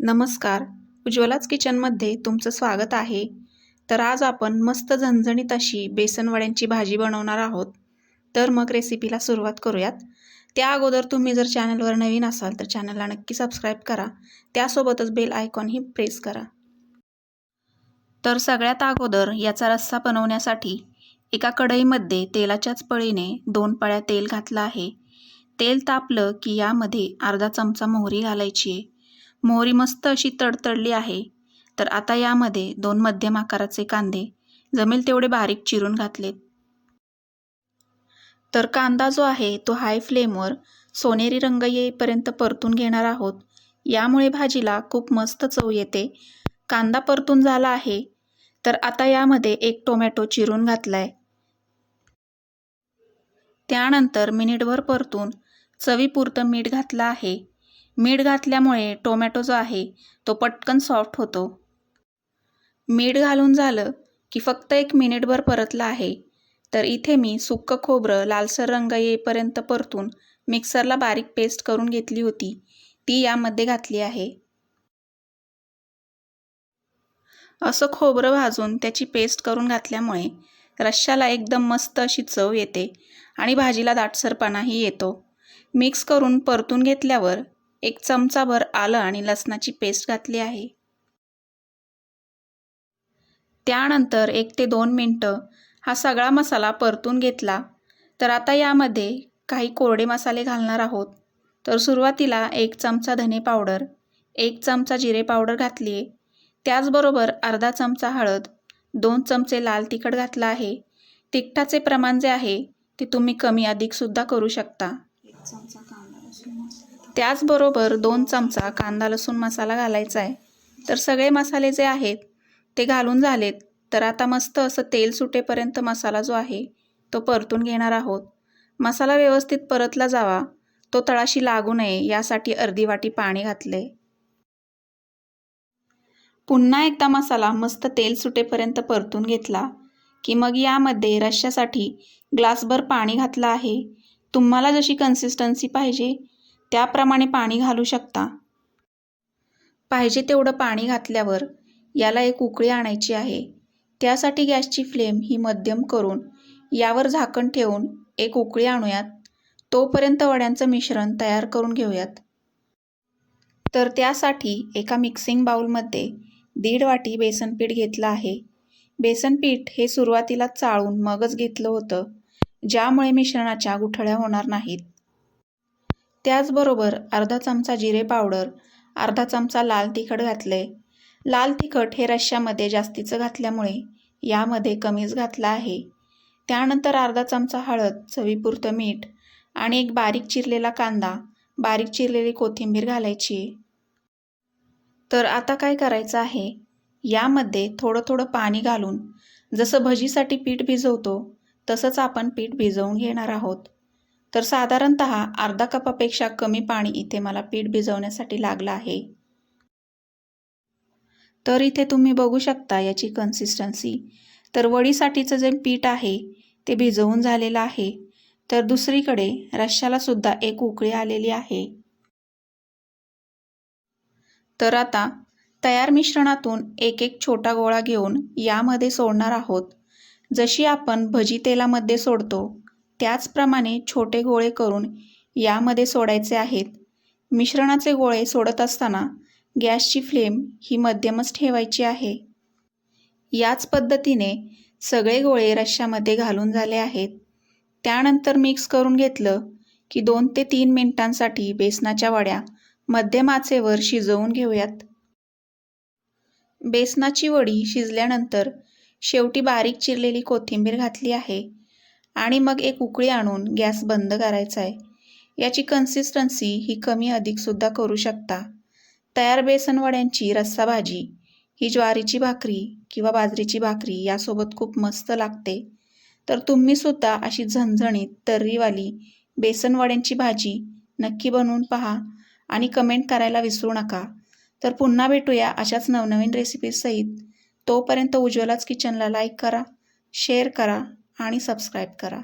नमस्कार. उज्ज्वलाच किचनमध्ये तुमचं स्वागत आहे. तर आज आपण मस्त झणझणीत अशी बेसनवड्यांची भाजी बनवणार आहोत. तर मग रेसिपीला सुरुवात करूयात. त्या अगोदर तुम्ही जर चॅनलवर नवीन असाल तर चॅनलला नक्की सबस्क्राईब करा. त्यासोबतच बेल आयकॉनही प्रेस करा. तर सगळ्यात अगोदर याचा रस्सा बनवण्यासाठी एका कढईमध्ये तेलाच्याच पळीने दोन पळ्या तेल घातलं आहे. तेल तापलं की यामध्ये अर्धा चमचा मोहरी घालायची आहे. मोहरी मस्त अशी तडतडली आहे. तर आता यामध्ये दोन मध्यम आकाराचे कांदे. जमेल तेवढे बारीक चिरून घातलेत. तर कांदा जो आहे तो हाय फ्लेमवर सोनेरी रंग येईपर्यंत परतून घेणार आहोत. यामुळे भाजीला खूप मस्त चव येते. कांदा परतून झाला आहे. तर आता यामध्ये एक टोमॅटो चिरून घातलाय. त्यानंतर मिनिटभर परतून चवीपुरतं मीठ घातलं आहे. मीठ घातल्यामुळे टोमॅटो जो आहे तो पटकन सॉफ्ट होतो. मीठ घालून झालं की फक्त एक मिनिटभर परतला आहे. तर इथे मी सुक्क खोबरं लालसर रंग येईपर्यंत परतून मिक्सरला बारीक पेस्ट करून घेतली होती. ती यामध्ये घातली आहे. असं खोबरं भाजून त्याची पेस्ट करून घातल्यामुळे रश्श्याला एकदम मस्त अशी चव येते आणि भाजीला दाटसरपणाही येतो. मिक्स करून परतून घेतल्यावर एक चमचाभर आलं आणि लसणाची पेस्ट घातली आहे. त्यानंतर एक ते दोन मिनटं हा सगळा मसाला परतून घेतला. तर आता यामध्ये काही कोरडे मसाले घालणार आहोत. तर सुरुवातीला एक चमचा धने पावडर एक चमचा जिरे पावडर घातली आहे त्याचबरोबर अर्धा चमचा हळद दोन चमचे लाल तिखट घातलं आहे. तिखटाचे प्रमाण जे आहे ते तुम्ही कमी अधिकसुद्धा करू शकता. एक चमचा. त्याचबरोबर दोन चमचा कांदा लसूण मसाला घालायचा आहे. तर सगळे मसाले जे आहेत ते घालून झालेत. तर आता मस्त असं तेल सुटेपर्यंत मसाला जो आहे तो परतून घेणार आहोत. मसाला व्यवस्थित परतला जावा. तो तळाशी लागू नये यासाठी अर्धी वाटी पाणी घातले पुन्हा एकदा मसाला मस्त तेल सुटेपर्यंत परतून घेतला की मग यामध्ये रश्श्यासाठी ग्लासभर पाणी घातलं आहे. तुम्हाला जशी कन्सिस्टन्सी पाहिजे त्याप्रमाणे पाणी घालू शकता. पाहिजे तेवढं पाणी घातल्यावर याला एक उकळी आणायची आहे. त्यासाठी गॅसची फ्लेम ही मध्यम करून यावर झाकण ठेवून एक उकळी आणूयात. तोपर्यंत वड्यांचं मिश्रण तयार करून घेऊयात. तर त्यासाठी एका मिक्सिंग बाउलमध्ये दीड वाटी बेसनपीठ घेतलं आहे. बेसनपीठ हे सुरुवातीला चाळून मगच घेतलं होतं. ज्यामुळे मिश्रणाच्या गुठळ्या होणार नाहीत. त्याचबरोबर अर्धा चमचा जिरे पावडर अर्धा चमचा लाल तिखट घातले. लाल तिखट हे रश्श्यामध्ये जास्तीचं घातल्यामुळे यामध्ये कमीच घातलं आहे. त्यानंतर अर्धा चमचा हळद चवीपुरतं मीठ आणि एक बारीक चिरलेला कांदा बारीक चिरलेली कोथिंबीर घालायची. तर आता काय करायचं आहे? यामध्ये थोडं थोडं पाणी घालून जसं भजीसाठी पीठ भिजवतो तसंच आपण पीठ भिजवून घेणार आहोत. तर साधारणत अर्धा कपापेक्षा कमी पाणी इथे मला पीठ भिजवण्यासाठी लागलं आहे. तर इथे तुम्ही बघू शकता याची कन्सिस्टन्सी तर वडीसाठीचं जे पीठ आहे ते भिजवून झालेलं आहे. तर दुसरीकडे रश्याला सुद्धा एक उकळी आलेली आहे. तर आता तयार मिश्रणातून एक एक छोटा गोळा घेऊन यामध्ये सोडणार आहोत. जशी आपण भजी तेलामध्ये सोडतो त्याचप्रमाणे छोटे गोळे करून यामध्ये सोडायचे आहेत. मिश्रणाचे गोळे सोडत असताना गॅसची फ्लेम ही मध्यमच ठेवायची आहे. याच पद्धतीने सगळे गोळे रश्श्यामध्ये घालून झाले आहेत. त्यानंतर मिक्स करून घेतलं की दोन ते तीन मिनिटांसाठी बेसनाच्या वड्या मध्यम आचेवर शिजवून घेऊयात. बेसनाची वडी शिजल्यानंतर शेवटी बारीक चिरलेली कोथिंबीर घातली आहे. आणि मग एक उकळी आणून गॅस बंद करायचा आहे याची कन्सिस्टन्सी ही कमी अधिकसुद्धा करू शकता. तयार बेसनवड्यांची रस्साभाजी रस्सा भाजी ही ज्वारीची भाकरी किंवा बाजरीची भाकरी यासोबत खूप मस्त लागते. तर तुम्हीसुद्धा अशी झणझणीत तर्रीवाली बेसनवड्यांची भाजी नक्की बनवून पहा आणि कमेंट करायला विसरू नका. तर पुन्हा भेटूया अशाच नवनवीन रेसिपीसहित तोपर्यंत उज्ज्वलाच किचनला लाईक करा शेअर करा आणि सबस्क्राईब करा.